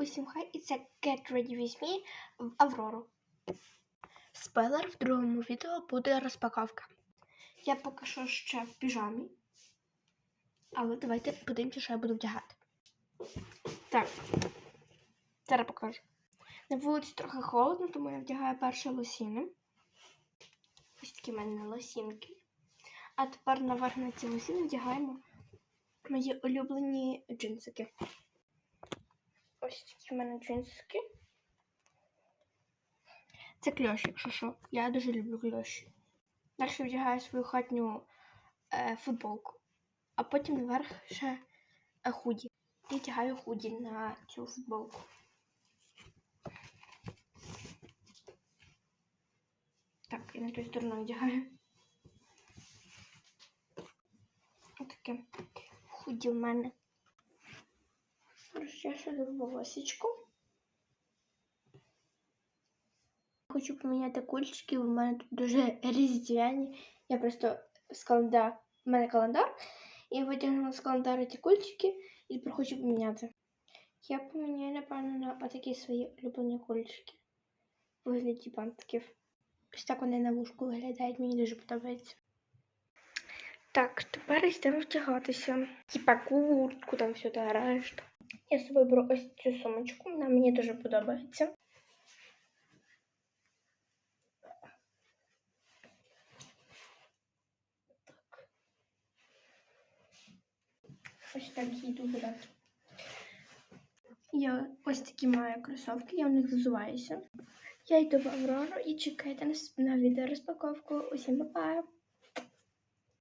Усім хай і це Get Ready With Me в Аврору. Спойлер, в другому відео буде розпаковка. Я поки що ще в піжамі. Але давайте подивимося, що я буду вдягати. Так, зараз покажу. На вулиці трохи холодно, тому я вдягаю перші лосіни. Ось такі в мене лосінки. А тепер наверх на ці лосіни вдягаємо мої улюблені джинсики. В мене джинсики. Це кльоші, якщо що. Я дуже люблю кльоші. Далі вдягаю свою хатню е, футболку, а потім наверх ще е, худі. І вдягаю худі на цю футболку. Так, і на ту сторону вдягаю. Отаке худі в мене. Розчешу волосечку. Хочу поміняти кульчики, у мене тут дуже різдвяні. Я просто з календар, у мене календар, і витягнула з календару ті кульчики і тепер хочу поміняти. Я поміняю, напевно, на отакі свої улюблені кульчики у вигляді бантиків. Ось так вони на вушку виглядають, мені дуже подобається. Так, тепер йдемо втягатися. Типа куртку, там все та решта. Я з беру ось цю сумочку, вона мені дуже подобається. Так. Ось так йду гуляти. Я ось такі маю кросівки, я в них взуваюся. Я йду в Аврору і чекайте на відео розпаковку. Усім па-па!